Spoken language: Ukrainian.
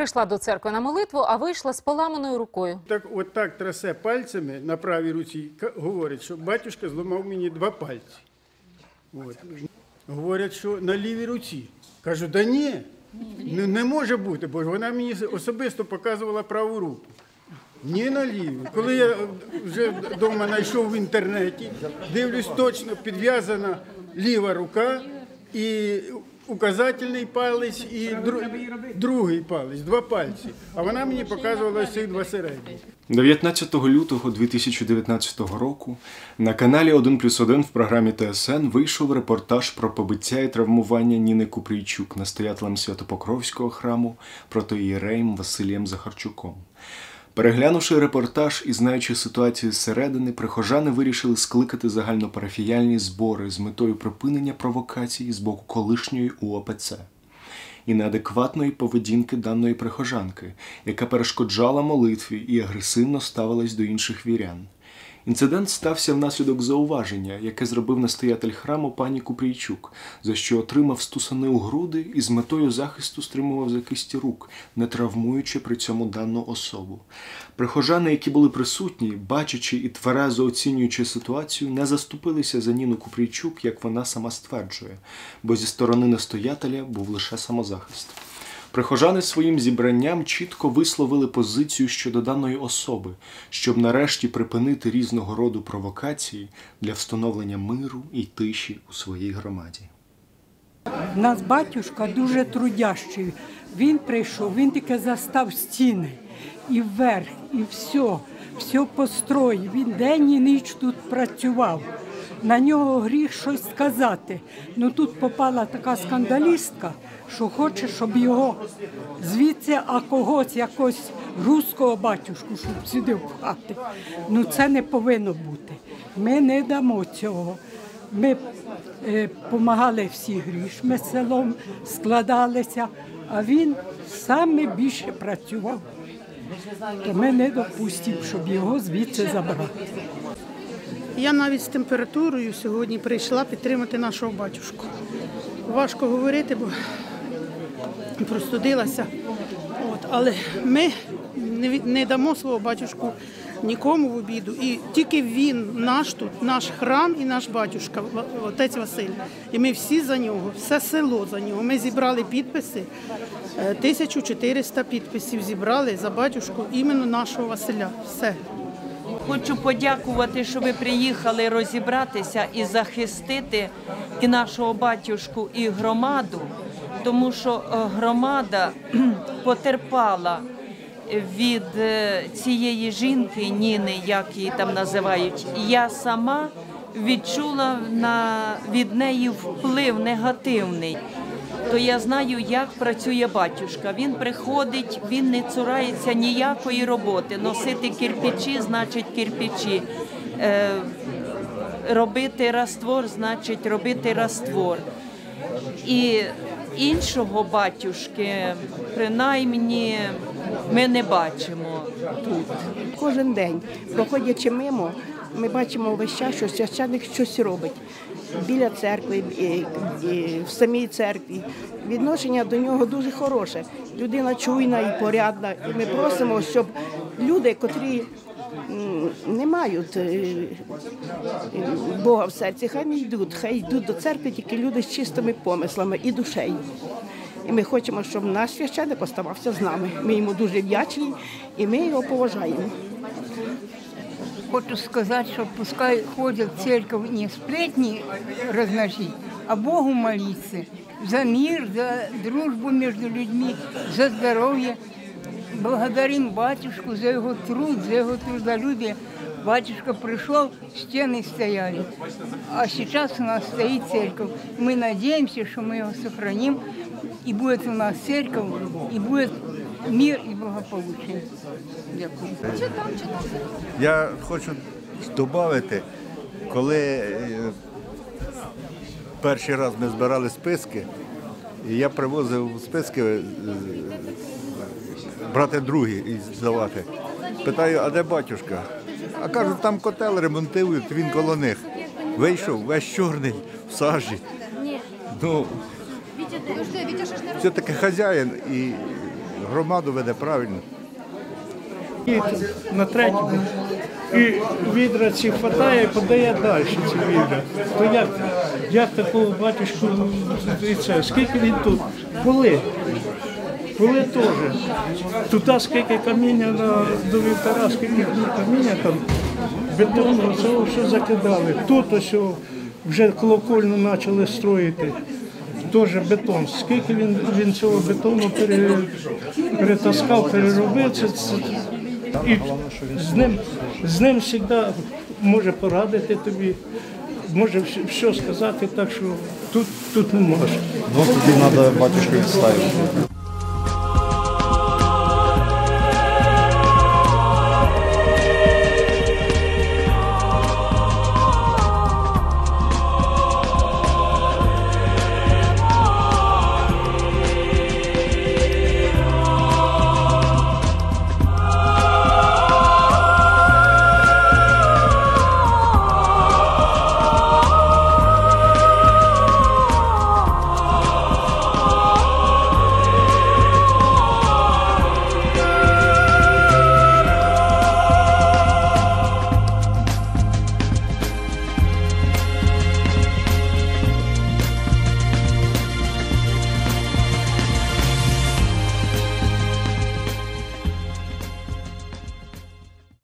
Прийшла до церкви на молитву, а вийшла з поламаною рукою. Так, от так трасе пальцями на правій руці, говорить, що батюшка зламав мені два пальці. От. Говорять, що на лівій руці. Кажу, да ні, не, не може бути, бо вона мені особисто показувала праву руку. Ні на лівій. Коли я вже вдома знайшов в інтернеті, дивлюсь, точно підв'язана ліва рука і указательний палець і дру- другий палець, два пальці. А вона мені показувала ці два середні. 19 лютого 2019 року на каналі 1 плюс 1 в програмі ТСН вийшов репортаж про побиття і травмування Ніни Купрійчук настоятелем Святопокровського храму протоієреєм Василієм Захарчуком. Переглянувши репортаж і знаючи ситуацію зсередини, прихожани вирішили скликати загальнопарафіяльні збори з метою припинення провокацій з боку колишньої УОПЦ і неадекватної поведінки даної прихожанки, яка перешкоджала молитві і агресивно ставилась до інших вірян. Інцидент стався внаслідок зауваження, яке зробив настоятель храму пані Купрійчук, за що отримав стусани у груди і з метою захисту стримував за кисті рук, не травмуючи при цьому дану особу. Прихожани, які були присутні, бачачи і тверезо оцінюючи ситуацію, не заступилися за Ніну Купрійчук, як вона сама стверджує, бо зі сторони настоятеля був лише самозахист. Прихожани своїм зібранням чітко висловили позицію щодо даної особи, щоб нарешті припинити різного роду провокації для встановлення миру і тиші у своїй громаді. Нас батюшка дуже трудящий. Він прийшов, він тільки застав стіни і вверх, і все, все построїв. Він день і ніч тут працював. На нього гріх щось сказати. Ну тут попала така скандалістка, що хоче, щоб його звідси, а когось якось руського батюшку, щоб сюди впхати. Ну це не повинно бути. Ми не дамо цього. Ми допомагали всі грішми селом, складалися, а він саме більше працював. То ми не допустимо, щоб його звідси забрати. Я навіть з температурою сьогодні прийшла підтримати нашого батюшку. Важко говорити, бо простудилася. От, але ми не, дамо свого батюшку нікому в обіду. І тільки він наш тут, наш храм і наш батюшка, отець Василь. І ми всі за нього, все село за нього. Ми зібрали підписи, е, 1400 підписів зібрали за батюшку іменно нашого Василя. Все. Хочу подякувати, що ви приїхали розібратися і захистити і нашого батюшку, і громаду, тому що е, громада потерпала від е, цієї жінки Ніни, як її там називають. Я сама відчула на, від неї вплив негативний. То я знаю, як працює батюшка. Він приходить, він не цурається ніякої роботи. Носити кирпичі, значить кирпичі. Е, робити раствор, значить робити раствор. І іншого батюшки, принаймні, ми не бачимо тут. Кожен день, проходячи мимо, ми бачимо весь час, що священник щось робить біля церкви, в самій церкві. Відношення до нього дуже хороше. Людина чуйна і порядна. І ми просимо, щоб люди, котрі не мають е, Бога в серці, хай не йдуть, хай йдуть до церкви тільки люди з чистими помислами і душею. І ми хочемо, щоб наш священник оставався з нами. Ми йому дуже вдячні і ми його поважаємо. Хочу сказать, что пускай ходят в церковь не сплетни разносить, а Богу молиться за мир, за дружбу между людьми, за здоровье. Благодарим батюшку за его труд, за его трудолюбие. Батюшка пришел, стены стояли, а сейчас у нас стоит церковь. Мы надеемся, что мы его сохраним, и будет у нас церковь, и будет мир и благополучие. Дякую. Я хочу додати, коли е, перший раз ми збирали списки, і я привозив списки е, брати другі і здавати. Питаю, а де батюшка? А кажуть, там котел ремонтують, він коло них. Вийшов, весь чорний в сажі. Ну, все-таки хазяїн і громаду веде правильно. І на третьому. І відра ці хватає подає далі ці відра. То як, як такого батюшку і це? Скільки він тут? Коли? Коли теж. Туди скільки каміння на, до вівтара, скільки каміння там, бетону, це все закидали. Тут ось вже колокольну почали строїти. Теж бетон. Скільки він, він цього бетону пере, перетаскав, переробив, це, це, і з ним, з ним завжди може порадити тобі, може все сказати, так що тут, тут не може. Ну, тоді треба батюшку відставити.